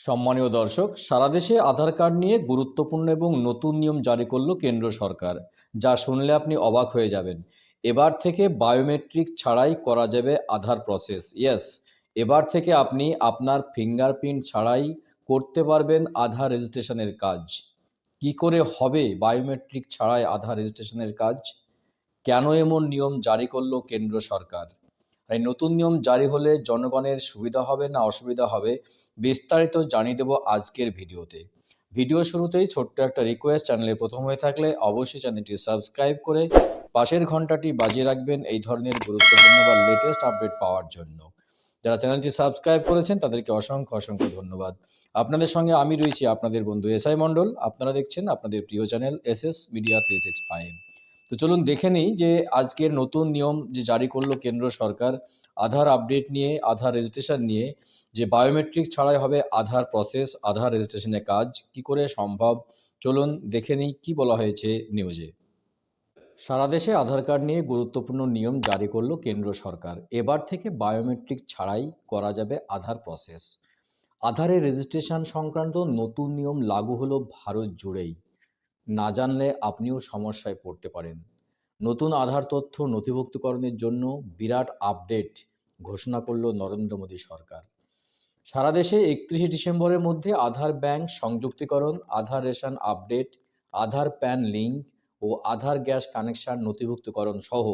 সম্মানীয় দর্শক, সারা দেশে আধার কার্ড নিয়ে গুরুত্বপূর্ণ এবং নতুন নিয়ম জারি করল কেন্দ্র সরকার। যা শুনলে আপনি অবাক হয়ে যাবেন। এবার থেকে বায়োমেট্রিক ছাড়াই করা যাবে আধার প্রসেস। ইয়েস, এবার থেকে আপনি আপনার ফিঙ্গারপ্রিন্ট ছাড়াই করতে পারবেন আধার রেজিস্ট্রেশনের কাজ। কি করে হবে বায়োমেট্রিক ছাড়াই আধার রেজিস্ট্রেশনের কাজ? কেন এমন নিয়ম জারি করল কেন্দ্র সরকার? এই নতুন নিয়ম জারি হলে জনগণের সুবিধা হবে না অসুবিধা হবে, বিস্তারিত জানিয়ে দেবো আজকের ভিডিওতে। ভিডিও শুরুতেই ছোট্ট একটা রিকোয়েস্ট চ্যানেলে প্রথম হয়ে থাকলে অবশ্যই চ্যানেলটি সাবস্ক্রাইব করে পাশের ঘন্টাটি বাজিয়ে রাখবেন এই ধরনের গুরুত্বপূর্ণ বা লেটেস্ট আপডেট পাওয়ার জন্য। যারা চ্যানেলটি সাবস্ক্রাইব করেছেন, তাদেরকে অসংখ্য অসংখ্য ধন্যবাদ। আপনাদের সঙ্গে আমি রয়েছি আপনাদের বন্ধু এস আই মণ্ডল। আপনারা দেখছেন আপনাদের প্রিয় channel S S media three six five তো চলুন দেখে নিই যে আজকের নতুন নিয়ম যে জারি করল কেন্দ্র সরকার, আধার আপডেট নিয়ে, আধার রেজিস্ট্রেশন নিয়ে, যে বায়োমেট্রিক ছাড়াই হবে আধার প্রসেস আধার রেজিস্ট্রেশনের কাজ, কি করে সম্ভব? চলুন দেখে নিই কি বলা হয়েছে নিউজে সারা দেশে আধার কার্ড নিয়ে গুরুত্বপূর্ণ নিয়ম জারি করল কেন্দ্র সরকার। এবার থেকে বায়োমেট্রিক ছাড়াই করা যাবে আধার প্রসেস আধারের রেজিস্ট্রেশন সংক্রান্ত নতুন নিয়ম লাগু হলো ভারত জুড়েই। না জানলে আপনিও সমস্যায় পড়তে পারেন। নতুন আধার তথ্য নথিভুক্তকরণের জন্য বিরাট আপডেট ঘোষণা করল নরেন্দ্র মোদী সরকার। সারা দেশে একত্রিশে ডিসেম্বরের মধ্যে Aadhaar bank সংযুক্তিকরণ, Aadhaar ration update, Aadhaar PAN link ও আধার গ্যাস কানেকশন নথিভুক্তকরণ সহ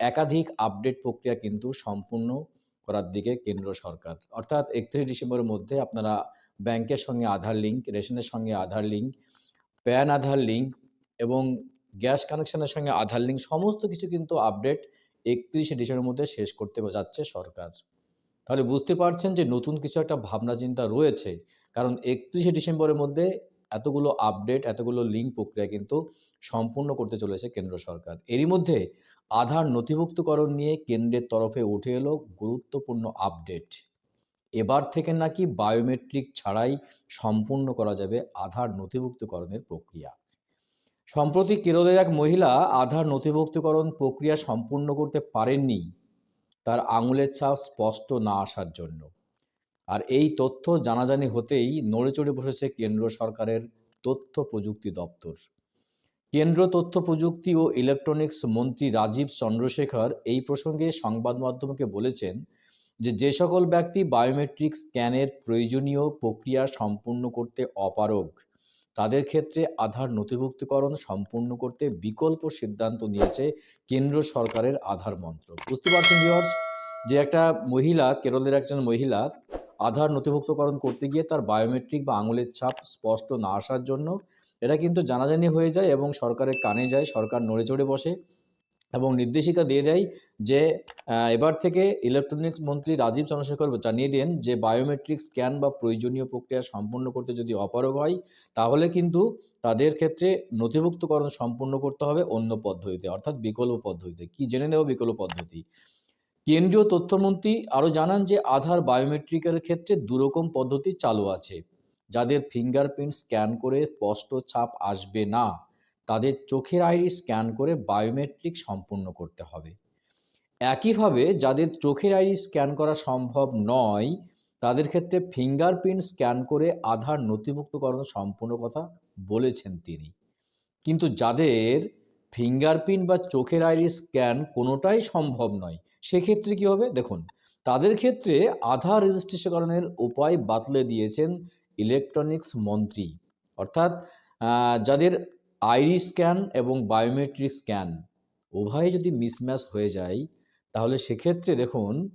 একাধিক আপডেট প্রক্রিয়া কিন্তু সম্পূর্ণ করার দিকে কেন্দ্র সরকার। অর্থাৎ একত্রিশ ডিসেম্বরের মধ্যে আপনারা ব্যাংকের সঙ্গে আধার লিঙ্ক, রেশনের সঙ্গে Aadhaar link PAN Aadhaar link এবং গ্যাস কানেকশনের সঙ্গে আধার লিঙ্ক সমস্ত কিছু কিন্তু আপডেট একত্রিশে ডিসেম্বরের মধ্যে শেষ করতে যাচ্ছে সরকার। তাহলে বুঝতে পারছেন যে নতুন কিছু একটা ভাবনা চিন্তা রয়েছে, কারণ একত্রিশে ডিসেম্বরের মধ্যে এতগুলো আপডেট এতগুলো লিঙ্ক প্রক্রিয়া কিন্তু সম্পূর্ণ করতে চলেছে কেন্দ্র সরকার। এরই মধ্যে আধার নথিভুক্তকরণ নিয়ে কেন্দ্রের তরফে উঠে এলো গুরুত্বপূর্ণ আপডেট এবার থেকে নাকি বায়োমেট্রিক ছাড়াই সম্পূর্ণ করা যাবে আধার নথিভুক্তকরণের প্রক্রিয়া। সম্প্রতি কেরলের এক মহিলা আধার নথিভুক্তকরণ প্রক্রিয়া সম্পূর্ণ করতে পারেননি, তার আঙুলের ছাপ স্পষ্ট না আসার জন্য। আর এই তথ্য জানাজানি হতেই নড়ে চড়ে বসেছে কেন্দ্র সরকারের তথ্য প্রযুক্তি দপ্তর। কেন্দ্র তথ্য প্রযুক্তি ও ইলেকট্রনিক্স মন্ত্রী রাজীব চন্দ্রশেখর এই প্রসঙ্গে সংবাদ মাধ্যমকে বলেছেন যে যে সকল ব্যক্তি বায়োমেট্রিক স্ক্যানের প্রয়োজনীয় প্রক্রিয়া সম্পূর্ণ করতে অপারগ, তাদের ক্ষেত্রে আধার নথিভুক্তকরণ সম্পূর্ণ করতে বিকল্প সিদ্ধান্ত নিয়েছে কেন্দ্র সরকারের আধার মন্ত্র বুঝতে পারছেন ভিওর্স যে একটা মহিলা, কেরলের একজন মহিলা, আধার নথিভুক্তকরণ করতে গিয়ে তার বায়োমেট্রিক বা আঙুলের ছাপ স্পষ্ট না আসার জন্য, এটা কিন্তু জানাজানি হয়ে যায় এবং সরকারের কানে যায়, সরকার নড়ে চড়ে বসে। এবং নির্দেশিকা দিয়ে দেয় যে এবার থেকে ইলেকট্রনিক্স মন্ত্রী রাজীব চন্দ্রশেখর জানিয়ে দেন যে বায়োমেট্রিক স্ক্যান বা প্রয়োজনীয় প্রক্রিয়া সম্পূর্ণ করতে যদি অপারগ হয়, তাহলে কিন্তু তাদের ক্ষেত্রে নথিভুক্তকরণ সম্পূর্ণ করতে হবে অন্য পদ্ধতিতে, অর্থাৎ বিকল্প পদ্ধতিতে। কি জেনে নেব বিকল্প পদ্ধতি? কেন্দ্রীয় তথ্যমন্ত্রী আরও জানান যে, আধার বায়োমেট্রিকের ক্ষেত্রে দুরকম পদ্ধতি চালু আছে, যাদের ফিঙ্গারপ্রিন্ট স্ক্যান করে স্পষ্ট ছাপ আসবে না। তাদের চোখের আইরি স্ক্যান করে বায়োমেট্রিক সম্পূর্ণ করতে হবে। একইভাবে যাদের চোখের আইরি স্ক্যান করা সম্ভব নয়, তাদের ক্ষেত্রে ফিঙ্গারপ্রিন্ট স্ক্যান করে আধার নথিভুক্তকরণ সম্পূর্ণ কথা বলেছেন তিনি। কিন্তু যাদের ফিঙ্গারপ্রিন্ট বা চোখের আইরি স্ক্যান কোনোটাই সম্ভব নয়, সেক্ষেত্রে কী হবে? দেখুন, তাদের ক্ষেত্রে আধার রেজিস্ট্রেশনের উপায় বাতলে দিয়েছেন ইলেকট্রনিক্স মন্ত্রী। অর্থাৎ যাদের আইরি স্ক্যান এবং বায়োমেট্রিক স্ক্যান উভয়ে যদি মিসম্যাচ হয়ে যায়, তাহলে সেক্ষেত্রে দেখুন,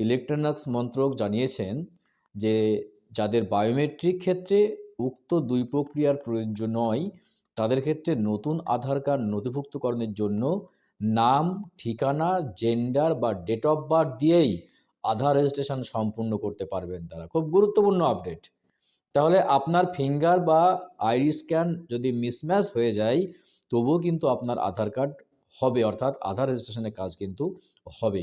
ইলেকট্রনিক্স মন্ত্রক জানিয়েছেন যে যাদের বায়োমেট্রিক ক্ষেত্রে উক্ত দুই প্রক্রিয়ার প্রয়োজন নয়, তাদের ক্ষেত্রে নতুন আধার কার্ড নথিভুক্তকরণের জন্য নাম, ঠিকানা, জেন্ডার বা ডেট অফ বার্থ দিয়েই আধার রেজিস্ট্রেশন সম্পূর্ণ করতে পারবেন তারা। খুব গুরুত্বপূর্ণ আপডেট। তাহলে আপনার ফিঙ্গার বা আইরি স্ক্যান যদি মিসম্যাচ হয়ে যায়, তবুও কিন্তু আপনার আধার কার্ড হবে, অর্থাৎ আধার রেজিস্ট্রেশনের কাজ কিন্তু হবে